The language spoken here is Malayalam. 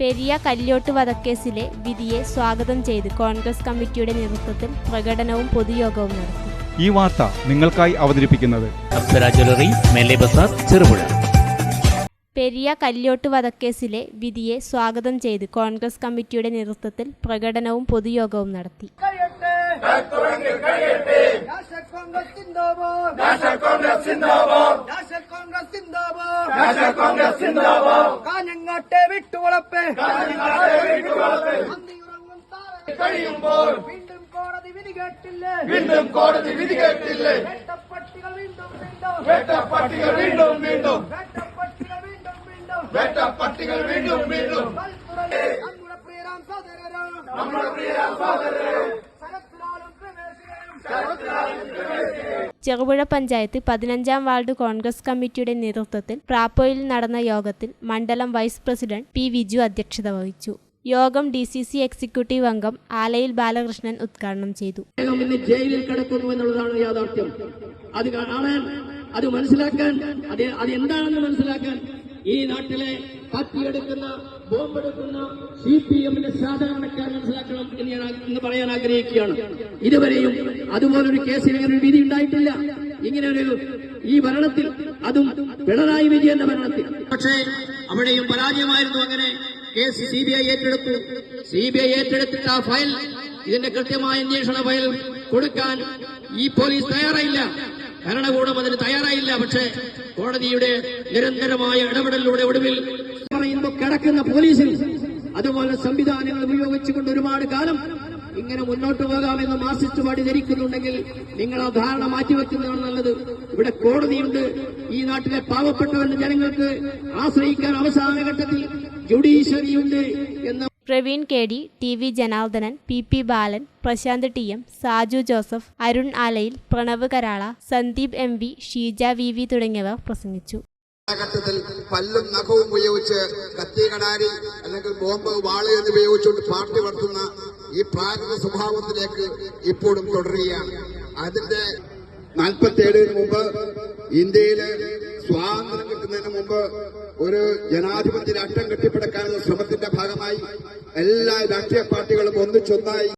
പെരിയ കല്യോട്ട് വധക്കേസിലെ വിധിയെ സ്വാഗതം ചെയ്ത് കോൺഗ്രസ് കമ്മിറ്റിയുടെ നേതൃത്വത്തിൽ പ്രകടനവും പൊതുയോഗവും നടത്തി. ഈ വാർത്ത നിങ്ങൾക്കായി അവതരിപ്പിക്കുന്നത് ചെറുപുഴ. പെരിയ കല്യോട്ട് വധക്കേസിലെ വിധിയെ സ്വാഗതം ചെയ്ത് കോൺഗ്രസ് കമ്മിറ്റിയുടെ നേതൃത്വത്തിൽ പ്രകടനവും പൊതുയോഗവും നടത്തി. കോൺഗ്രസ് நாட்டை விட்டு வளர்ப்பு கழியும் போல். மீண்டும் கோடதி விதி கேட்டில்லை. மீண்டும் கோடதி விதி கேட்டில்லை. ചെറുപുഴ പഞ്ചായത്ത് പതിനഞ്ചാം വാർഡ് കോൺഗ്രസ് കമ്മിറ്റിയുടെ നേതൃത്വത്തിൽ പ്രാപ്പോയിൽ നടന്ന യോഗത്തിൽ മണ്ഡലം വൈസ് പ്രസിഡന്റ് പി വിജു അധ്യക്ഷത വഹിച്ചു. യോഗം ഡി സി സി എക്സിക്യൂട്ടീവ് അംഗം ആലയിൽ ബാലകൃഷ്ണൻ ഉദ്ഘാടനം ചെയ്തു. ജയിലിൽ കിടക്കുന്നു എന്നുള്ളതാണ് യാഥാർത്ഥ്യം. അത് കാണാൻ അത് മനസ്സിലാക്കാൻ അത് എന്താണെന്ന് മനസ്സിലാക്കാൻ ഈ നാട്ടിലെ കത്തിയെടുക്കുന്ന ബോംബെടുക്കുന്ന സി പി എമ്മിന്റെ സാധാരണക്കാർ മനസ്സിലാക്കണം എന്ന് ഞാൻ ഇന്ന് പറയാൻ ആഗ്രഹിക്കുകയാണ്. ഇതുവരെയും അതുപോലൊരു കേസിൽ ഇങ്ങനെ ഒരു വിധി ഉണ്ടായിട്ടില്ല. ഇങ്ങനെ ഒരു ഈ ഭരണത്തിൽ അതും പിണറായി വിജയന്റെ ഭരണത്തിൽ. പക്ഷേ അവിടെയും പരാജയമായിരുന്നു അങ്ങനെ. കേസ് സി ബി ഐ ഏറ്റെടുത്തു. സി ബി ഐ ഏറ്റെടുത്തിട്ട് ആ ഫയൽ ഇതിന്റെ കൃത്യമായ അന്വേഷണ ഫയൽ കൊടുക്കാൻ ഈ പോലീസ് തയ്യാറായില്ല. ഭരണകൂടം അതിന് തയ്യാറായില്ല പക്ഷേ കോടതിയുടെ നിരന്തരമായ ഇടപെടലിലൂടെ ഒടുവിൽ പറയുമ്പോൾ കിടക്കുന്ന പോലീസിൽ അതുപോലെ സംവിധാനങ്ങൾ ഉപയോഗിച്ചുകൊണ്ട് ഒരുപാട് കാലം ഇങ്ങനെ മുന്നോട്ട് പോകാമെന്ന് മാർസിസ്റ്റ് പാടി ധരിക്കുന്നുണ്ടെങ്കിൽ നിങ്ങൾ ആ ധാരണ മാറ്റിവെക്കുന്നതാണ് നല്ലത്. ഇവിടെ കോടതിയുണ്ട്. ഈ നാട്ടിലെ പാവപ്പെട്ടവരുടെ ജനങ്ങൾക്ക് ആശ്രയിക്കാൻ അവസാന ഘട്ടത്തിൽ ജുഡീഷ്യറിയുണ്ട് എന്ന Praveen K D T V Janardhanan P P Balan Prashanth T M Saju Joseph Arun Alayil Pranav Karala Sandeep M V Sheeja V V തുടങ്ങിയവർ പ്രസംഗിച്ചു. കാലഘട്ടത്തിൽ പല്ലും നഖവും ഉപയോഗിച്ച് കത്തി കടാരി അല്ലെങ്കിൽ ബോംബ് വാൾ എന്ന് ഉപയോഗിച്ചുകൊണ്ട് പാർട്ടി വളർത്തുന്ന ഈ പ്രാകൃത സ്വഭാവത്തിലേക്ക് ഇപ്പോഴും തുടരുകയാണ്. അതിന്റെ നാൽപ്പത്തി ഏഴിന് മുമ്പ് ഇന്ത്യയിലെ സ്വാതന്ത്ര്യം കിട്ടുന്നതിന് മുമ്പ് ഒരു ജനാധിപത്യ രാഷ്ട്രം കെട്ടിപ്പടുക്കാനുള്ള ശ്രമത്തിന്റെ ഭാഗമായി എല്ലാ രാഷ്ട്രീയ പാർട്ടികളും ഒന്നിച്ചൊന്നായി